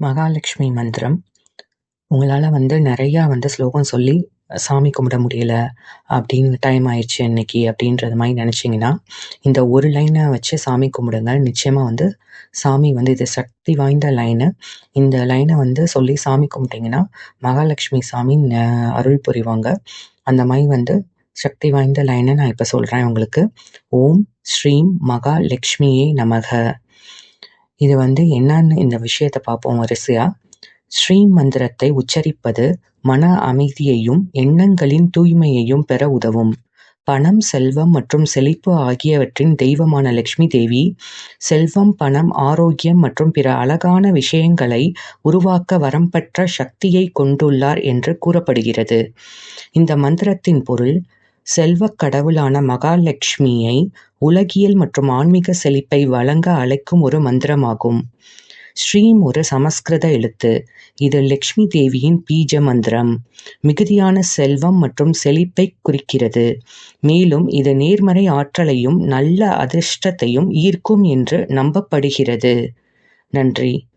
மகாலட்சுமி மந்திரம். உங்களால் வந்து நிறையா வந்து ஸ்லோகம் சொல்லி சாமி கும்பிட முடியல அப்படின்னு டைம் ஆயிடுச்சு இன்னைக்கு அப்படின்றது மாதிரி நினச்சிங்கன்னா இந்த ஒரு லைனை வச்சு சாமி கும்பிடுங்க நிச்சயமாக வந்து சாமி வந்து இது சக்தி வாய்ந்த லைனு இந்த லைனை வந்து சொல்லி சாமி கும்பிட்டிங்கன்னா மகாலட்சுமி சாமி அருள் புரிவாங்க. அந்த மாதிரி வந்து சக்தி வாய்ந்த லைனை நான் இப்போ சொல்கிறேன் உங்களுக்கு. ஓம் ஸ்ரீம் மகாலட்சுமியே நமக. இது வந்து என்னன்னு இந்த விஷயத்தை பார்ப்போம் வரிசையாக ஸ்ரீ மந்திரத்தை உச்சரிப்பது மன அமைதியையும் எண்ணங்களின் தூய்மையையும் பெற உதவும். பணம் செல்வம் மற்றும் செழிப்பு ஆகியவற்றின் தெய்வமான லட்சுமி தேவி செல்வம் பணம் ஆரோக்கியம் மற்றும் பிற அழகான விஷயங்களை உருவாக்க வரம் பெற்ற சக்தியை கொண்டுள்ளார் என்று கூறப்படுகிறது. இந்த மந்திரத்தின் பொருள் செல்வக் கடவுளான மகாலட்சுமியை உலகியல் மற்றும் ஆன்மீக செழிப்பை வழங்க அழைக்கும் ஒரு மந்திரமாகும். ஸ்ரீம் ஒரு சமஸ்கிருத எழுத்து. இது லக்ஷ்மி தேவியின் பீஜ மந்திரம். மிகுதியான செல்வம் மற்றும் செழிப்பை குறிக்கிறது. மேலும் இது நேர்மறை ஆற்றலையும் நல்ல அதிர்ஷ்டத்தையும் ஈர்க்கும் என்று நம்பப்படுகிறது. நன்றி.